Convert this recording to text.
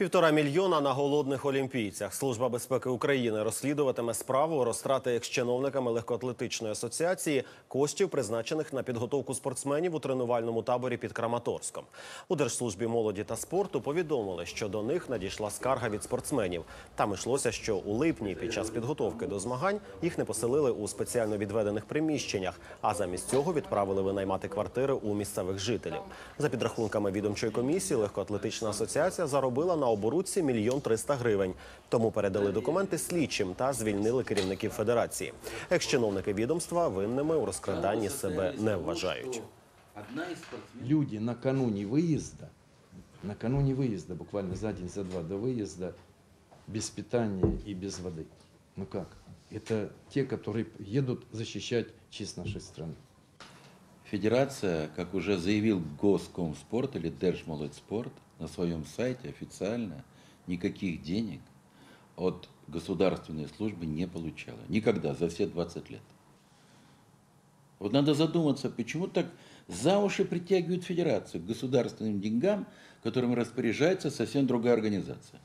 Півтора мільйона на голодних олімпійцях. Служба безпеки України розслідуватиме справу розтрати екс-чиновниками легкоатлетичної асоціації коштів, призначених на підготовку спортсменів у тренувальному таборі під Краматорськом. У Держслужбі молоді та спорту повідомили, що до них надійшла скарга від спортсменів. Там йшлося, що у липні під час підготовки до змагань їх не поселили у спеціально відведених приміщеннях, а замість цього відправили винаймати квартири у місцевих жителів. За підрахунками відомчої комісії, легкоатлетична асоціація заробила на оборудці мільйон триста гривень. Тому передали документи слідчим та звільнили керівників федерації. Екс-чиновники відомства винними у розкраданні себе не вважають. Одна из спортсменов. люди накануне выезда, накануне выезда, буквально за день, за два до выезда, без питания и без воды. Ну как? Это те, которые едут защищать честь нашей страны. Федерация, как уже заявил Госкомспорт или Держмолодьспорт на своем сайте официально, никаких денег от государственной службы не получала. Никогда, за все 20 лет. Вот надо задуматься, почему так за уши притягивают федерацию к государственным деньгам, которыми распоряжается совсем другая организация.